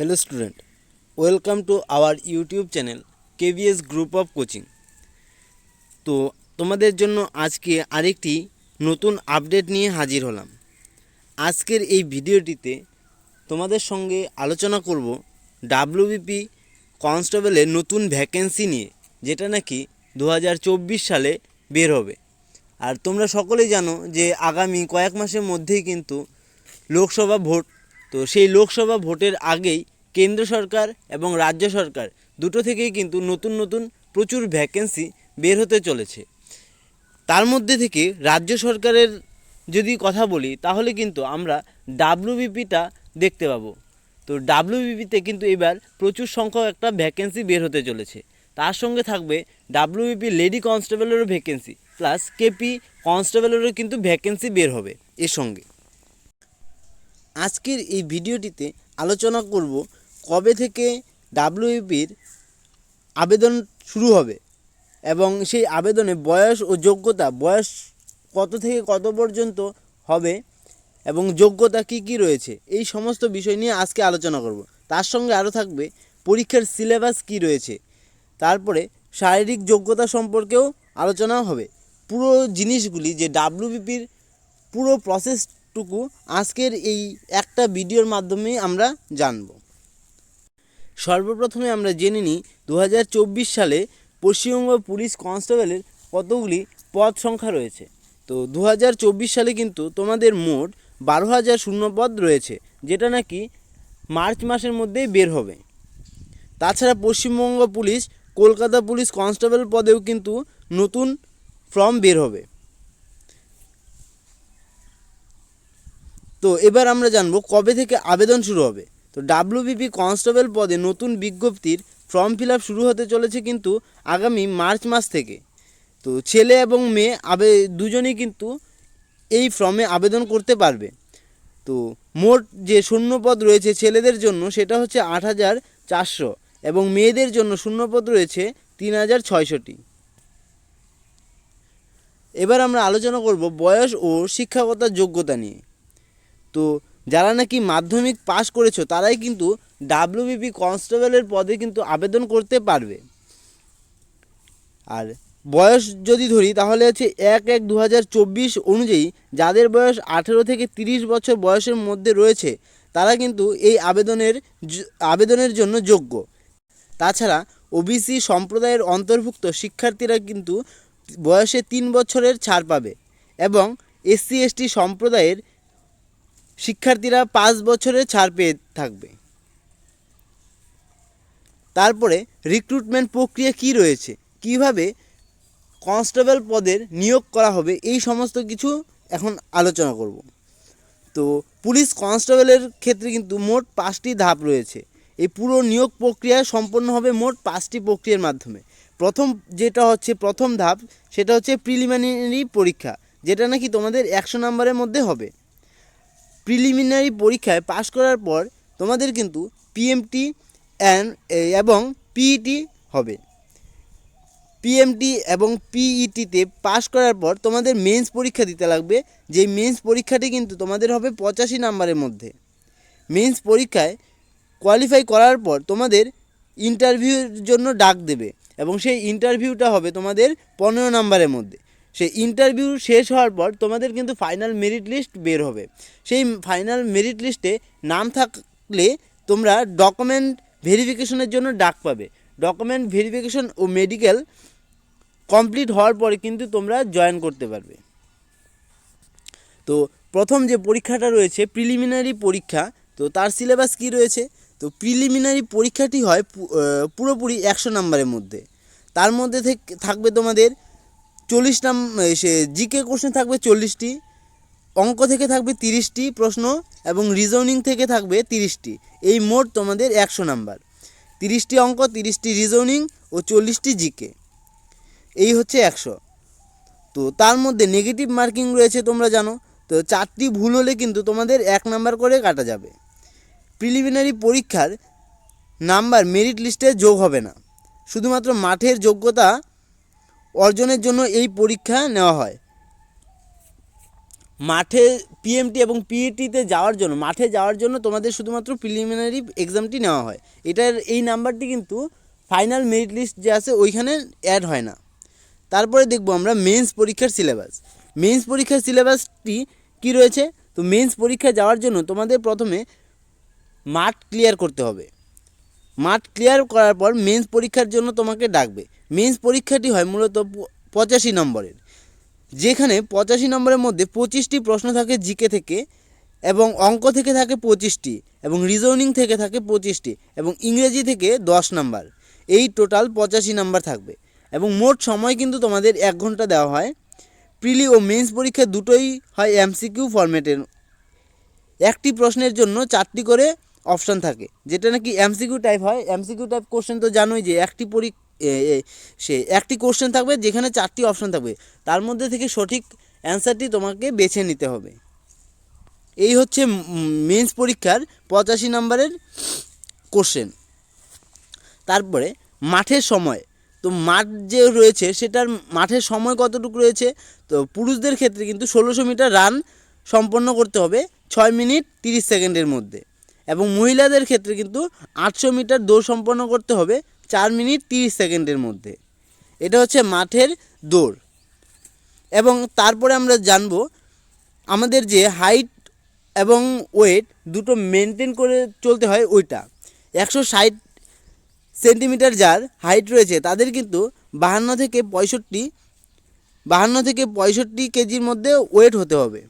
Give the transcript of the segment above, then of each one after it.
Hello student welcome to our YouTube channel KVS group of coaching তো তোমাদের জন্য আজকে আরেকটি নতুন আপডেট নিয়ে হাজির হলাম। আজকের এই ভিডিওটিতে তোমাদের সঙ্গে আলোচনা করব ডাব্লিউবিপি কনস্টেবলের নতুন ভ্যাকেন্সি নিয়ে, যেটা নাকি দু হাজার চব্বিশ সালে বের হবে। আর তোমরা সকলেই জানো যে আগামী কয়েক মাসের মধ্যেই কিন্তু লোকসভা ভোট, তো সেই লোকসভা ভোটের আগেই কেন্দ্র সরকার এবং রাজ্য সরকার দুটো থেকেই কিন্তু নতুন নতুন প্রচুর ভ্যাকেন্সি বের হতে চলেছে। তার মধ্যে থেকে রাজ্য সরকারের যদি কথা বলি, তাহলে কিন্তু আমরা ডাব্লিউবিপিটা দেখতে পাবো। তো ডাব্লিউবিপিতে কিন্তু এবার প্রচুর সংখ্যক একটা ভ্যাকেন্সি বের হতে চলেছে। তার সঙ্গে থাকবে ডাব্লিউবিপি লেডি কনস্টেবলেরও ভ্যাকেন্সি প্লাস কেপি কনস্টেবলেরও কিন্তু ভ্যাকেন্সি বের হবে এর সঙ্গে। আজকের এই ভিডিওটিতে আলোচনা করব কবে থেকে ডাব্লিউপির আবেদন শুরু হবে এবং সেই আবেদনে বয়স ও যোগ্যতা, বয়স কত থেকে কত পর্যন্ত হবে এবং যোগ্যতা কি কি রয়েছে, এই সমস্ত বিষয় নিয়ে আজকে আলোচনা করব। তার সঙ্গে আরও থাকবে পরীক্ষার সিলেবাস কি রয়েছে, তারপরে শারীরিক যোগ্যতা সম্পর্কেও আলোচনা হবে। পুরো জিনিসগুলি যে ডাব্লিউবিপির পুরো প্রসেসটুকু আজকের এই একটা ভিডিওর মাধ্যমেই আমরা জানব। সর্বপ্রথমে আমরা জেনে নিই দু হাজার চব্বিশ সালে পশ্চিমবঙ্গ পুলিশ কনস্টেবলের কতগুলি পদ সংখ্যা রয়েছে। তো দু হাজার চব্বিশ সালে কিন্তু তোমাদের মোট বারো হাজার শূন্য পদ রয়েছে, যেটা নাকি মার্চ মাসের মধ্যেই বের হবে। তাছাড়া Paschimbanga police Kolkata police constable পদেও কিন্তু নতুন ফর্ম বের হবে। তো এবার আমরা জানব কবে থেকে আবেদন শুরু হবে। তো ডাব্লিউবিপি কনস্টেবল পদে নতুন বিজ্ঞপ্তির ফর্ম ফিল শুরু হতে চলেছে কিন্তু আগামী মার্চ মাস থেকে। তো ছেলে এবং মেয়ে আবে, দুজনেই কিন্তু এই ফর্মে আবেদন করতে পারবে। তো মোট যে শূন্যপদ রয়েছে ছেলেদের জন্য সেটা হচ্ছে আট হাজার চারশো এবং মেয়েদের জন্য শূন্যপদ রয়েছে তিন হাজার ছয়শোটি। এবার আমরা আলোচনা করব বয়স ও শিক্ষাগত যোগ্যতা নিয়ে। তো যারা নাকি মাধ্যমিক পাস করেছ, তারাই কিন্তু ডাব্লিউবিপি কনস্টেবলের পদে কিন্তু আবেদন করতে পারবে। আর বয়স যদি ধরি, তাহলে হচ্ছে এক এক দু অনুযায়ী যাদের বয়স আঠেরো থেকে তিরিশ বছর বয়সের মধ্যে রয়েছে, তারা কিন্তু এই আবেদনের আবেদনের জন্য যোগ্য। তাছাড়া ওবিসি সম্প্রদায়ের অন্তর্ভুক্ত শিক্ষার্থীরা কিন্তু বয়সে তিন বছরের ছাড় পাবে এবং এসসি এসটি সম্প্রদায়ের শিক্ষার্থীরা পাঁচ বছরে ছাড় পেয়ে থাকবে। তারপরে রিক্রুটমেন্ট প্রক্রিয়া কি রয়েছে? কীভাবে কনস্টেবল পদের নিয়োগ করা হবে? এই সমস্ত কিছু এখন আলোচনা করব। তো পুলিশ কনস্টেবলের ক্ষেত্রে কিন্তু মোট পাঁচটি ধাপ রয়েছে। এই পুরো নিয়োগ প্রক্রিয়া সম্পন্ন হবে মোট পাঁচটি প্রক্রিয়ার মাধ্যমে। প্রথম যেটা হচ্ছে, প্রথম ধাপ, সেটা হচ্ছে প্রিলিমিনারি পরীক্ষা, যেটা নাকি তোমাদের একশো নম্বরের মধ্যে হবে। প্রিলিমিনারি পরীক্ষায় পাশ করার পর তোমাদের কিন্তু পিএমটি অ্যান্ড এবং পিইটি হবে। পিএমটি এবং পিইটিতে পাশ করার পর তোমাদের মেন্স পরীক্ষা দিতে লাগবে যেই মেন্স পরীক্ষাটি কিন্তু তোমাদের হবে পঁচাশি নাম্বারের মধ্যে। মেন্স পরীক্ষায় কোয়ালিফাই করার পর তোমাদের ইন্টারভিউর জন্য ডাক দেবে এবং সেই ইন্টারভিউটা হবে তোমাদের পনেরো নাম্বারের মধ্যে। সেই ইন্টারভিউ শেষ হওয়ার পর তোমাদের কিন্তু ফাইনাল মেরিট লিস্ট বের হবে। সেই ফাইনাল মেরিট লিস্টে নাম থাকলে তোমরা ডকুমেন্ট ভেরিফিকেশনের জন্য ডাক পাবে। ডকুমেন্ট ভেরিফিকেশন ও মেডিকেল কমপ্লিট হওয়ার পরে কিন্তু তোমরা জয়েন করতে পারবে। তো প্রথম যে পরীক্ষাটা রয়েছে প্রিলিমিনারি পরীক্ষা, তো তার সিলেবাস কি রয়েছে? তো প্রিলিমিনারি পরীক্ষাটি হয় পুরোপুরি একশো নম্বরের মধ্যে। তার মধ্যে থেকে, থাকবে তোমাদের চল্লিশ নাম সে জিকে কোশ্চেন থাকবে চল্লিশটি, অঙ্ক থেকে থাকবে তিরিশটি প্রশ্ন এবং রিজনিং থেকে থাকবে তিরিশটি। এই মোট তোমাদের একশো নাম্বার। তিরিশটি অঙ্ক, তিরিশটি রিজনিং ও চল্লিশটি জিকে। এই হচ্ছে একশো। তো তার মধ্যে নেগেটিভ মার্কিং রয়েছে তোমরা জানো। তো চারটি ভুল হলে কিন্তু তোমাদের এক নাম্বার করে কাটা যাবে। প্রিলিমিনারি পরীক্ষার নাম্বার মেরিট লিস্টে যোগ হবে না। শুধুমাত্র মাঠের যোগ্যতা অর্জনের জন্য এই পরীক্ষা নেওয়া হয়। মাঠে পিএমটি এবং পিইটিতে যাওয়ার জন্য, মাঠে যাওয়ার জন্য তোমাদের শুধুমাত্র প্রিলিমিনারি এক্সামটি নেওয়া হয়। এটার এই নাম্বারটি কিন্তু ফাইনাল মেরিট লিস্ট যে আছে ওইখানে অ্যাড হয় না। তারপরে দেখব আমরা মেন্স পরীক্ষার সিলেবাস মেন্স পরীক্ষার সিলেবাসটি কি রয়েছে? তো মেন্স পরীক্ষা যাওয়ার জন্য তোমাদের প্রথমে মাঠ ক্লিয়ার করতে হবে। মাঠ ক্লিয়ার করার পর মেন্স পরীক্ষার জন্য তোমাকে ডাকবে। মেন্স পরীক্ষাটি হয় মূলত পঁচাশি নম্বরের। যেখানে পঁচাশি নম্বরের মধ্যে পঁচিশটি প্রশ্ন থাকে জিকে থেকে এবং অঙ্ক থেকে থাকে পঁচিশটি এবং রিজনিং থেকে থাকে পঁচিশটি এবং ইংরেজি থেকে দশ নাম্বার। এই টোটাল পঁচাশি নাম্বার থাকবে। এবং মোট সময় কিন্তু তোমাদের এক ঘণ্টা দেওয়া হয়। প্রিলি ও মেন্স পরীক্ষা দুটোই হয় এমসিকিউ ফরম্যাটের একটি প্রশ্নের জন্য চারটি করে অপশান থাকে। যেটা নাকি এমসিকিউ টাইপ হয়। এমসিকিউ টাইপ কোশ্চেন তো জানোই যে একটি পরি সে একটি কোশ্চেন থাকবে যেখানে চারটি অপশান থাকবে। তার মধ্যে থেকে সঠিক অ্যান্সারটি তোমাকে বেছে নিতে হবে। এই হচ্ছে মেন্স পরীক্ষার পঁচাশি নম্বরের কোশ্চেন তারপরে মাঠের সময়। তো মাঠ যে রয়েছে সেটার মাঠের সময় কতটুকু রয়েছে? তো পুরুষদের ক্ষেত্রে কিন্তু ষোলোশো মিটার রান সম্পন্ন করতে হবে ছয় মিনিট তিরিশ সেকেন্ডের মধ্যে। এবং মহিলাদের ক্ষেত্রে কিন্তু আটশো মিটার দৌড় সম্পন্ন করতে হবে চার মিনিট তিরিশ সেকেন্ডের মধ্যে। এটা হচ্ছে মাঠের দৌড়। এবং তারপরে আমরা জানব আমাদের যে হাইট এবং ওয়েট দুটো মেনটেন করে চলতে হয় ওইটা। একশো ষাট সেন্টিমিটার যার হাইট রয়েছে তাদের কিন্তু বাহান্ন থেকে পঁয়ষট্টি, বাহান্ন থেকে পঁয়ষট্টি কেজির মধ্যে ওয়েট হতে হবে।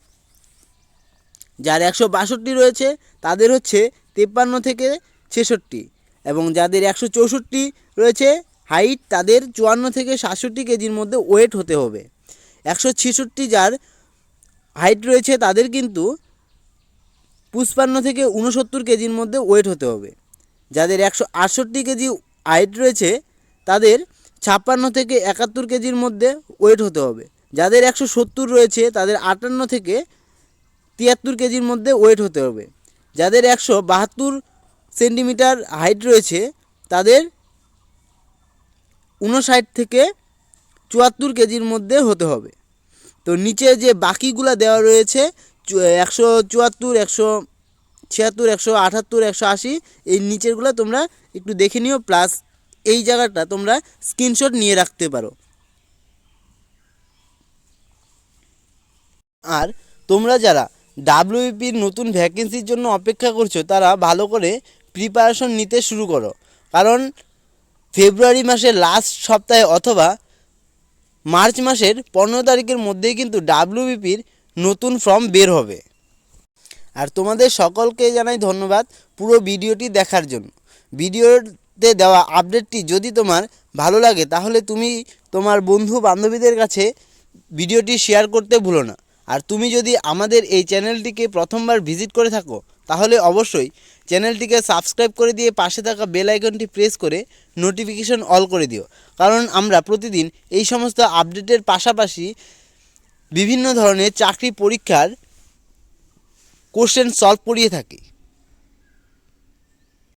যার একশো বাষট্টি রয়েছে, তাদের হচ্ছে তেপ্পান্ন থেকে ছেষট্টি। এবং যাদের একশো চৌষট্টি রয়েছে, হাইট তাদের চুয়ান্ন থেকে সাতষট্টি কেজির মধ্যে ওয়েট হতে হবে। একশো ছেষট্টি যার হাইট রয়েছে, তাদের কিন্তু পুষ্পান্ন থেকে উনসত্তর কেজির মধ্যে ওয়েট হতে হবে। যাদের একশো আটষট্টি কেজি হাইট রয়েছে, তাদের ছাপ্পান্ন থেকে একাত্তর কেজির মধ্যে ওয়েট হতে হবে। যাদের একশো সত্তর রয়েছে, তাদের আটান্ন থেকে তিয়াত্তর কেজির মধ্যে ওয়েট হতে হবে। যাদের একশো বাহাত্তর সেন্টিমিটার হাইট রয়েছে, তাদের উনষাট থেকে চুয়াত্তর কেজির মধ্যে হতে হবে। তো নিচে যে বাকিগুলো দেওয়া রয়েছে একশো চুয়াত্তর, একশো ছিয়াত্তর, একশো আটাত্তর, একশো আশি, এই নিচেরগুলো তোমরা একটু দেখে নিও প্লাস এই জায়গাটা তোমরা স্ক্রিনশট নিয়ে রাখতে পারো। আর তোমরা যারা ডাব্লিউপির নতুন ভ্যাকেন্সির জন্য অপেক্ষা করছ, তারা ভালো করে প্রিপারেশন নিতে শুরু করো। কারণ ফেব্রুয়ারি মাসের লাস্ট সপ্তাহে অথবা মার্চ মাসের পনেরো তারিখের মধ্যেই কিন্তু ডাব্লিউবিপির নতুন ফর্ম বের হবে। আর তোমাদের সকলকে জানাই ধন্যবাদ পুরো ভিডিওটি দেখার জন্য। ভিডিওতে দেওয়া আপডেটটি যদি তোমার ভালো লাগে, তাহলে তুমি তোমার বন্ধু বান্ধবীদের কাছে ভিডিওটি শেয়ার করতে ভুলো না। আর তুমি যদি আমাদের এই চ্যানেলটিকে প্রথমবার ভিজিট করে থাকো, তাহলে অবশ্যই চ্যানেলটিকে সাবস্ক্রাইব করে দিয়ে পাশে থাকা বেল আইকনটি প্রেস করে নোটিফিকেশন অল করে দিও। কারণ আমরা প্রতিদিন এই সমস্ত আপডেটের পাশাপাশি বিভিন্ন ধরনের চাকরি পরীক্ষার কোশ্চেন সলভ করিয়ে থাকি।